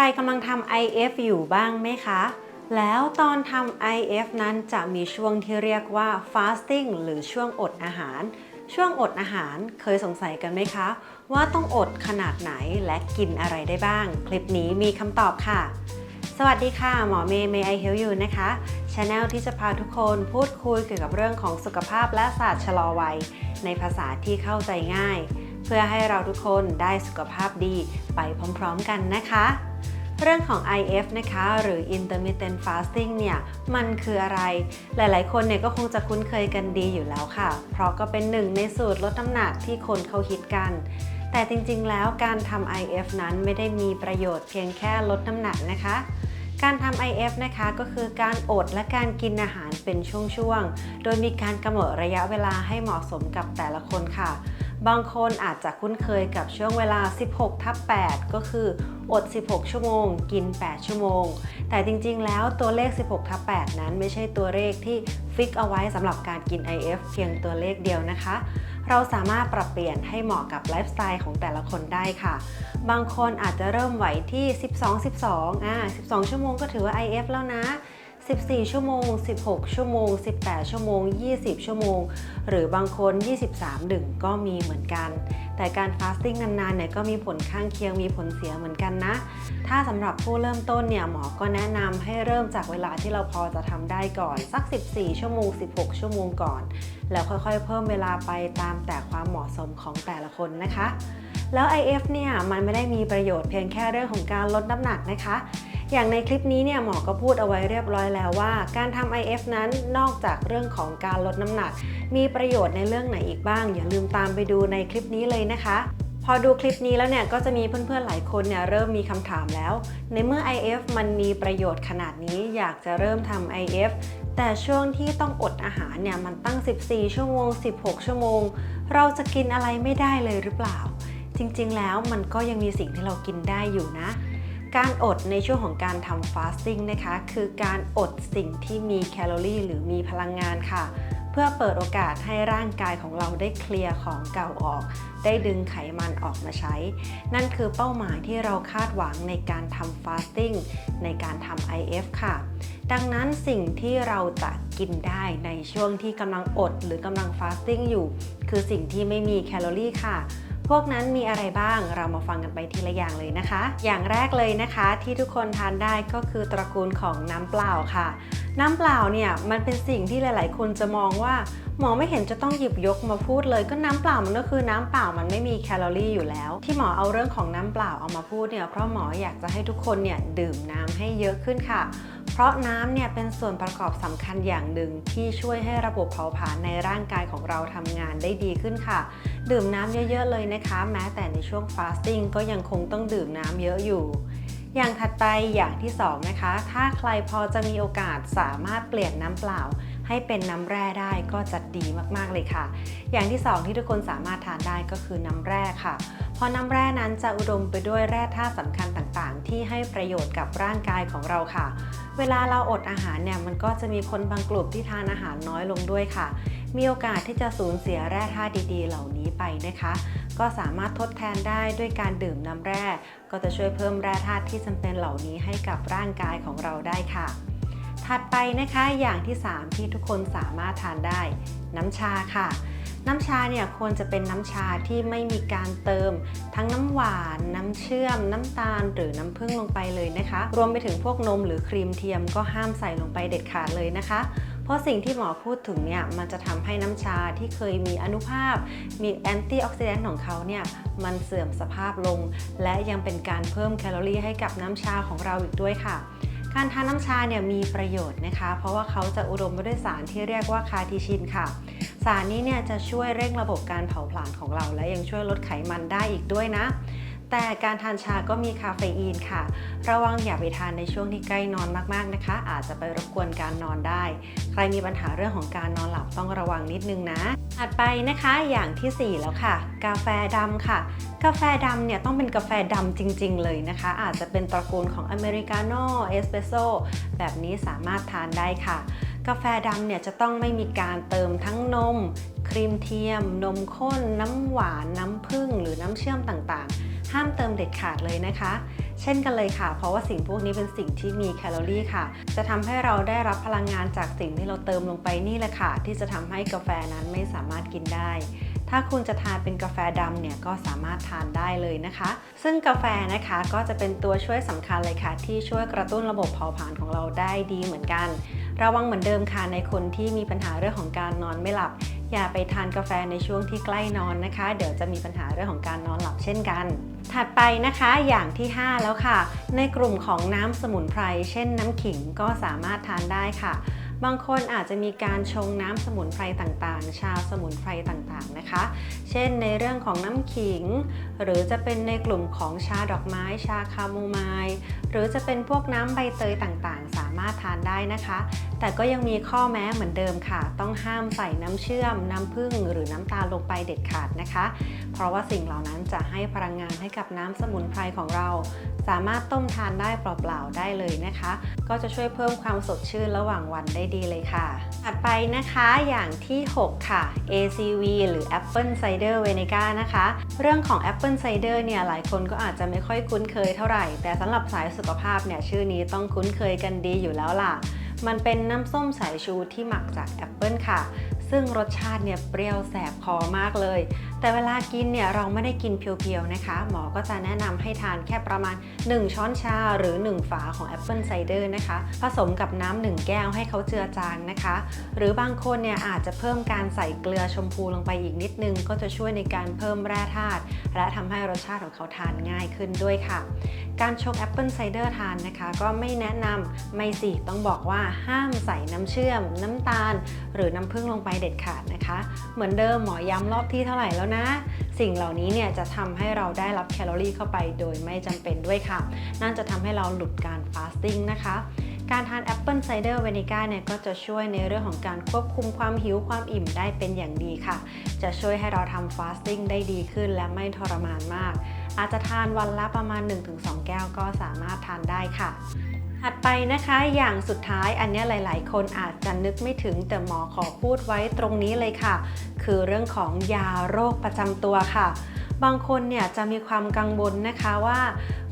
รกำลังทำ IF อยู่บ้างไหมคะ แล้วตอนทำ IF นั้นจะมีช่วงที่เรียกว่า fasting หรือช่วงอดอาหาร ช่วงอดอาหารเคยสงสัยกันไหมคะ ว่าต้องอดขนาดไหนและกินอะไรได้บ้าง คลิปนี้มีคำตอบค่ะ สวัสดีค่ะ หมอเมย์เมย์ไอเฮลยูนะคะช anel ที่จะพาทุกคนพูดคุยเกี่ยวกับเรื่องของสุขภาพและศาสตร์ชะลอวัย ในภาษาที่เข้าใจง่าย เพื่อให้เราทุกคนได้สุขภาพดีไปพร้อม ๆ กันนะคะ เรื่องของ IF นะคะ หรือ intermittent fasting เนี่ยมันคืออะไร หลายๆ คนเนี่ยก็คงจะคุ้นเคยกันดีอยู่แล้วค่ะ เพราะก็เป็นหนึ่งในสูตรลดน้ำหนักที่คนเขาฮิตกัน แต่จริงๆ แล้วการทำ IF นั้นไม่ได้มีประโยชน์เพียงแค่ลดน้ำหนักนะคะการทำ IF นะคะก็คือการอดและการกินอาหารเป็นช่วงๆ โดยมีการกำหนดระยะเวลาให้เหมาะสมกับแต่ละคนค่ะ บางคนอาจจะคุ้นเคยกับช่วงเวลา 16ทับ8ก็คืออด 16 ชั่วโมง กิน 8 ชั่วโมง แต่จริง ๆ แล้วตัวเลข 16ทับ8นั้นไม่ใช่ตัวเลขที่ฟิกเอาไว้สำหรับการกิน IF เพียงตัวเลขเดียวนะคะ เราสามารถปรับเปลี่ยนให้เหมาะกับไลฟ์สไตล์ของแต่ละคนได้ค่ะ บางคนอาจจะเริ่มไหวที่ 12 12อ่า12 ชั่วโมงก็ถือว่า IF แล้วนะ 14 ชั่วโมง 16 ชั่วโมง 18 ชั่วโมง 20 ชั่วโมง หรือบางคน 23 ดึงก็มีเหมือนกัน แต่การฟาสติ้งนานๆเนี่ยก็มีผลข้างเคียงมีผลเสียเหมือนกันนะ ถ้าสำหรับผู้เริ่มต้นเนี่ยหมอก็แนะนำให้เริ่มจากเวลาที่เราพอจะทำได้ก่อนสัก 14 ชั่วโมง 16 ชั่วโมงก่อน แล้วค่อยๆ เพิ่มเวลาไปตามแต่ความเหมาะสมของแต่ละคนนะคะแล้ว IF เนี่ยมันไม่ได้มีประโยชน์เพียงแค่เรื่องของการลดน้ำหนักนะคะ อย่างในคลิปนี้เนี่ยหมอก็พูดเอาไว้เรียบร้อยแล้วว่า การทำ IF นั้นนอกจากเรื่องของการลดน้ำหนัก มีประโยชน์ในเรื่องไหนอีกบ้าง อย่าลืมตามไปดูในคลิปนี้เลยนะคะพอดูคลิปนี้แล้วเนี่ยก็จะมีเพื่อนๆหลายคนเนี่ยเริ่มมีคำถามแล้ว ในเมื่อ IF มันมีประโยชน์ขนาดนี้อยากจะเริ่มทำ IF แต่ช่วงที่ต้องอดอาหารเนี่ยมันตั้ง 14 ชั่วโมง 16 ชั่วโมง เราจะกินอะไรไม่ได้เลยหรือเปล่า จริงๆแล้วมันก็ยังมีสิ่งที่เรากินได้อยู่นะ การอดในช่วงของการทำฟาสติ้งนะคะ คือการอดสิ่งที่มีแคลอรี่ หรือมีพลังงานค่ะ เพื่อเปิดโอกาสให้ร่างกายของเราได้เคลียร์ของเก่าออก ได้ดึงไขมันออกมาใช้ นั่นคือเป้าหมายที่เราคาดหวังในการทำฟาสติ้งในการทำ IF ค่ะ ดังนั้นสิ่งที่เราจะกินได้ในช่วงที่กำลังอดหรือกำลังฟาสติ้งอยู่ คือสิ่งที่ไม่มีแคลอรี่ค่ะ พวกนั้นมีอะไรบ้างเรามาฟังกันไปทีละอย่างเลยนะคะ อย่างแรกเลยนะคะที่ทุกคนทานได้ก็คือตระกูลของน้ำเปล่าค่ะ น้ำเปล่าเนี่ยมันเป็นสิ่งที่หลาย ๆ คนจะมองว่าหมอไม่เห็นจะต้องหยิบยกมาพูดเลยก็น้ำเปล่ามันก็คือน้ำเปล่ามันไม่มีแคลอรี่อยู่แล้ว ที่หมอเอาเรื่องของน้ำเปล่าเอามาพูดเนี่ยเพราะหมออยากจะให้ทุกคนเนี่ยดื่มน้ำให้เยอะขึ้นค่ะ เพราะน้ำเนี่ยเป็นส่วนประกอบสำคัญอย่างหนึ่งที่ช่วยให้ระบบเผาผลาญในร่างกายของเราทำงานได้ดีขึ้นค่ะ ดื่มน้ำเยอะๆเลยนะคะ แม้แต่ในช่วงฟาสติ้งก็ยังคงต้องดื่มน้ำเยอะอยู่อย่างถัดไปอย่างที่สองนะคะ ถ้าใครพอจะมีโอกาสสามารถเปลี่ยนน้ำเปล่า ให้เป็นน้ำแร่ได้ก็จะดีมากๆเลยค่ะ อย่างที่สองที่ทุกคนสามารถทานได้ก็คือน้ำแร่ค่ะ เพราะน้ำแร่นั้นจะอุดมไปด้วยแร่ธาตุสำคัญต่างๆ ที่ให้ประโยชน์กับร่างกายของเราค่ะ เวลาเราอดอาหารเนี่ยมันก็จะมีคนบางกลุ่มที่ทานอาหารน้อยลงด้วยค่ะ มีโอกาสที่จะสูญเสียแร่ธาตุดีๆ เหล่านี้ไปนะคะ ก็สามารถทดแทนได้ด้วยการดื่มน้ำแร่ ก็จะช่วยเพิ่มแร่ธาตุที่จำเป็นเหล่านี้ให้กับร่างกายของเราได้ค่ะถัดไปนะคะอย่างที่ 3 ที่ทุกคนสามารถทานได้ น้ำชาค่ะ น้ำชาเนี่ยควรจะเป็นน้ำชาที่ไม่มีการเติม ทั้งน้ำหวาน น้ำเชื่อม น้ำตาล หรือน้ำผึ้งลงไปเลยนะคะ รวมไปถึงพวกนมหรือครีมเทียมก็ห้ามใส่ลงไปเด็ดขาดเลยนะคะ เพราะสิ่งที่หมอพูดถึงเนี่ยมันจะทำให้น้ำชาที่เคยมีอนุภาพ มีแอนตี้ออกซิแดนต์ของเขาเนี่ยมันเสื่อมสภาพลง และยังเป็นการเพิ่มแคลอรี่ให้กับน้ำชาของเราอีกด้วยค่ะ การทานน้ำชาเนี่ยมีประโยชน์นะคะ เพราะว่าเขาจะอุดมไปด้วยสารที่เรียกว่าคาทิชินค่ะ สารนี้เนี่ยจะช่วยเร่งระบบการเผาผลาญของเรา และยังช่วยลดไขมันได้อีกด้วยนะ แต่การทานชาก็มีคาเฟอีนค่ะ ระวังอย่าไปทานในช่วงที่ใกล้นอนมากๆนะคะ อาจจะไปรบกวนการนอนได้ ใครมีปัญหาเรื่องของการนอนหลับต้องระวังนิดนึงนะถัดไปนะคะอย่างทีสี่4 แล้วค่ะ กาแฟดำค่ะ กาแฟดำเนี่ยต้องเป็นกาแฟดำจริง ๆ เลยนะคะ อาจจะเป็นตระกูลของอเมริกาโน่เอสเปรสโซแบบนี้สามารถทานได้ค่ะ กาแฟดำเนี่ยจะต้องไม่มีการเติมทั้งนม ครีมเทียม นมข้น น้ำหวาน น้ำผึ้งหรือน้ำเชื่อมต่างๆ ห้ามเติมเด็ดขาดเลยนะคะ เช่นกันเลยค่ะ เพราะว่าสิ่งพวกนี้เป็นสิ่งที่มีแคลอรี่ค่ะ จะทำให้เราได้รับพลังงานจากสิ่งที่เราเติมลงไปนี่แหละค่ะ ที่จะทำให้กาแฟนั้นไม่สามารถกินได้ถ้าคุณจะทานเป็นกาแฟดำเนี่ยก็สามารถทานได้เลยนะคะ ซึ่งกาแฟนะคะก็จะเป็นตัวช่วยสำคัญเลยค่ะ ที่ช่วยกระตุ้นระบบเผาผลาญของเราได้ดีเหมือนกัน ระวังเหมือนเดิมค่ะในคนที่มีปัญหาเรื่องของการนอนไม่หลับ อย่าไปทานกาแฟในช่วงที่ใกล้นอนนะคะ เดี๋ยวจะมีปัญหาเรื่องของการนอนหลับเช่นกัน ถัดไปนะคะอย่างที่ 5 แล้วค่ะ ในกลุ่มของน้ำสมุนไพรเช่นน้ำขิงก็สามารถทานได้ค่ะ บางคนอาจจะมีการชงน้ำสมุนไพรต่างๆ ชาสมุนไพรต่างๆนะคะ เช่นในเรื่องของน้ำขิง หรือจะเป็นในกลุ่มของชาดอกไม้ ชาคาโมไมล์หรือจะเป็นพวกน้ำใบเตยต่างๆ สามารถทานได้นะคะ แต่ก็ยังมีข้อแม้เหมือนเดิมค่ะ ต้องห้ามใส่น้ำเชื่อม น้ำผึ้งหรือน้ำตาลลงไปเด็ดขาดนะคะ เพราะว่าสิ่งเหล่านั้นจะให้พลังงานให้กับน้ำสมุนไพรของเรา สามารถต้มทานได้เปล่าๆได้เลยนะคะ ก็จะช่วยเพิ่มความสดชื่นระหว่างวันได้ดีเลยค่ะถัดไปนะคะอย่างที่ 6 ค่ะ ACV หรือ Apple Cider Vinegar นะคะ เรื่องของ Apple Cider เนี่ยหลายคนก็อาจจะไม่ค่อยคุ้นเคยเท่าไหร่ แต่สำหรับสายสุขภาพเนี่ยชื่อนี้ต้องคุ้นเคยกันดีอยู่แล้วล่ะ มันเป็นน้ำส้มสายชูที่หมักจากแอปเปิลค่ะ ซึ่งรสชาติเนี่ยเปรี้ยวแสบคอมากเลย แต่เวลากินเนี่ยเราไม่ได้กินเพียวๆนะคะ หมอก็จะแนะนำให้ทานแค่ประมาณ 1 ช้อนชาหรือ 1 ฝาของแอปเปิลไซเดอร์นะคะ ผสมกับน้ำ1แก้วให้เขาเจือจางนะคะ หรือบางคนเนี่ยอาจจะเพิ่มการใส่เกลือชมพูลงไปอีกนิดนึง ก็จะช่วยในการเพิ่มแร่ธาตุและทำให้รสชาติของเขาทานง่ายขึ้นด้วยค่ะ การชงแอปเปิลไซเดอร์ทานนะคะ ก็ไม่แนะนำไม่สิต้องบอกว่าห้ามใส่น้ำเชื่อม น้ำตาล หรือน้ำผึ้งลงไปเด็ดขาดนะคะ เหมือนเดิมหมอย้ำรอบที่เท่าไหร่แล้วนะ สิ่งเหล่านี้เนี่ยจะทำให้เราได้รับแคลอรี่เข้าไปโดยไม่จำเป็นด้วยค่ะ นั่นจะทำให้เราหลุดการฟาสติ้งนะคะการทานแอปเปิลไซเดอร์เวนิก้าเนี่ยก็จะช่วยในเรื่องของการควบคุมความหิวความอิ่มได้เป็นอย่างดีค่ะ จะช่วยให้เราทำฟาสติ้งได้ดีขึ้นและไม่ทรมานมาก อาจจะทานวันละประมาณ 1-2 แก้วก็สามารถทานได้ค่ะ ถัดไปนะคะอย่างสุดท้ายอันนี้หลาย ๆ คนอาจจะนึกไม่ถึงแต่หมอขอพูดไว้ตรงนี้เลยค่ะ คือเรื่องของยาโรคประจำตัวค่ะ บางคนเนี่ยจะมีความกังวลนะคะว่า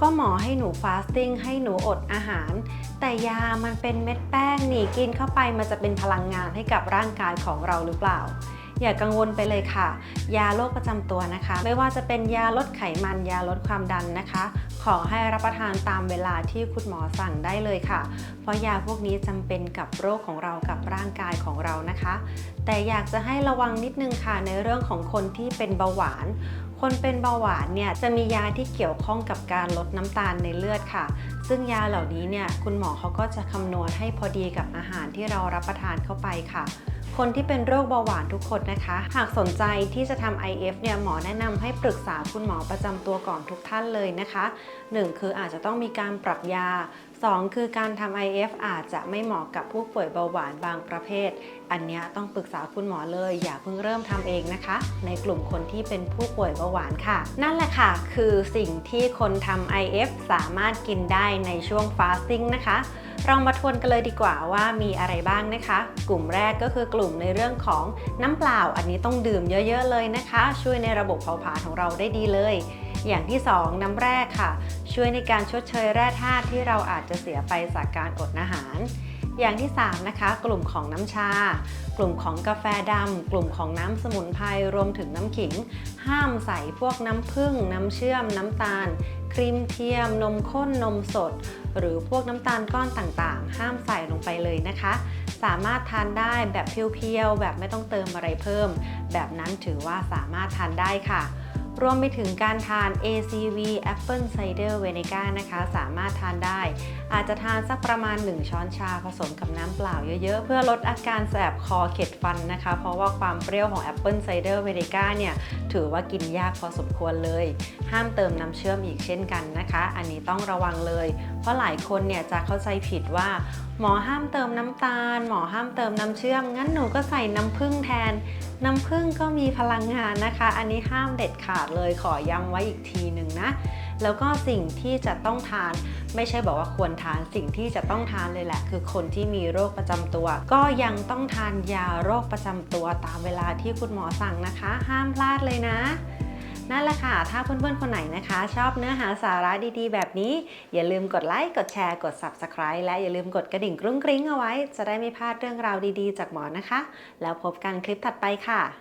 ก็หมอให้หนูฟาสติ้งให้หนูอดอาหาร แต่ยามันเป็นเม็ดแป้งนี่กินเข้าไปมันจะเป็นพลังงานให้กับร่างกายของเราหรือเปล่า อย่ากังวลไปเลยค่ะ ยาโรคประจำตัวนะคะ ไม่ว่าจะเป็นยาลดไขมันยาลดความดันนะคะ ขอให้รับประทานตามเวลาที่คุณหมอสั่งได้เลยค่ะ เพราะยาพวกนี้จำเป็นกับโรคของเรากับร่างกายของเรานะคะ แต่อยากจะให้ระวังนิดนึงค่ะในเรื่องของคนที่เป็นเบาหวานคนเป็นเบาหวานเนี่ยจะมียาที่เกี่ยวข้องกับการลดน้ำตาลในเลือดค่ะ ซึ่งยาเหล่านี้เนี่ยคุณหมอเขาก็จะคำนวณให้พอดีกับอาหารที่เรารับประทานเข้าไปค่ะ คนที่เป็นโรคเบาหวานทุกคนนะคะ หากสนใจที่จะทำ IF เนี่ยหมอแนะนำให้ปรึกษาคุณหมอประจำตัวก่อนทุกท่านเลยนะคะ 1 คืออาจจะต้องมีการปรับยา 2 คือการทำ IF อาจจะไม่เหมาะกับผู้ป่วยเบาหวานบางประเภท อันนี้ต้องปรึกษาคุณหมอเลย อย่าเพิ่งเริ่มทำเองนะคะ ในกลุ่มคนที่เป็นผู้ป่วยเบาหวานค่ะ นั่นแหละค่ะ คือสิ่งที่คนทำ IF สามารถกินได้ในช่วง fasting นะคะ เรามาทวนกันเลยดีกว่าว่ามีอะไรบ้างนะคะ กลุ่มแรกก็คือกลุ่มในเรื่องของน้ำเปล่า อันนี้ต้องดื่มเยอะ ๆ เลยนะคะ ช่วยในระบบเผาผลาญของเราได้ดีเลย อย่างที่ 2 น้ำแร่ค่ะ ช่วยในการชดเชยแร่ธาตุที่เราอาจจะเสียไปจากการอดอาหาร อย่างที่ 3 นะคะ กลุ่มของน้ำชา กลุ่มของกาแฟดำกลุ่มของน้ำสมุนไพรรวมถึงน้ำขิง ห้ามใส่พวกน้ำผึ้งน้ำเชื่อม น้ำตาล ครีมเทียม นมข้นนมสด หรือพวกน้ำตาลก้อนต่างๆ ห้ามใส่ลงไปเลยนะคะสามารถทานได้แบบเพียวๆ แบบไม่ต้องเติมอะไรเพิ่ม แบบนั้นถือว่าสามารถทานได้ค่ะ รวมไปถึงการทาน ACV Apple Cider Vinegar นะคะ สามารถทานได้ อาจจะทานสักประมาณ 1 ช้อนชาผสมกับน้ำเปล่าเยอะๆ เพื่อลดอาการแสบคอเข็ดฟันนะคะ เพราะว่าความเปรี้ยวของ Apple Cider Vinegar เนี่ย ถือว่ากินยากพอสมควรเลย ห้ามเติมน้ำเชื่อมอีกเช่นกันนะคะ อันนี้ต้องระวังเลย เพราะหลายคนเนี่ยจะเข้าใจผิดว่าหมอห้ามเติมน้ำตาล หมอห้ามเติมน้ำเชื่อม งั้นหนูก็ใส่น้ำผึ้งแทน น้ำผึ้งก็มีพลังงานนะคะ อันนี้ห้ามเด็ดขาดเลยขอย้ำไว้อีกทีหนึ่งนะ แล้วก็สิ่งที่จะต้องทาน ไม่ใช่บอกว่าควรทานสิ่งที่จะต้องทานเลยแหละ คือคนที่มีโรคประจำตัว ก็ยังต้องทานยาโรคประจำตัวตามเวลาที่คุณหมอสั่งนะคะ ห้ามพลาดเลยนะนั่นแหละค่ะ ถ้าเพื่อนๆ คนไหนนะคะ ชอบเนื้อหาสาระดีๆ แบบนี้ อย่าลืมกดไลค์ กดแชร์ กด Subscribe และอย่าลืมกดกระดิ่งกรุ้งกริ้งเอาไว้ จะได้ไม่พลาดเรื่องราวดีๆ จากหมอนะคะ แล้วพบกันคลิปถัดไปค่ะ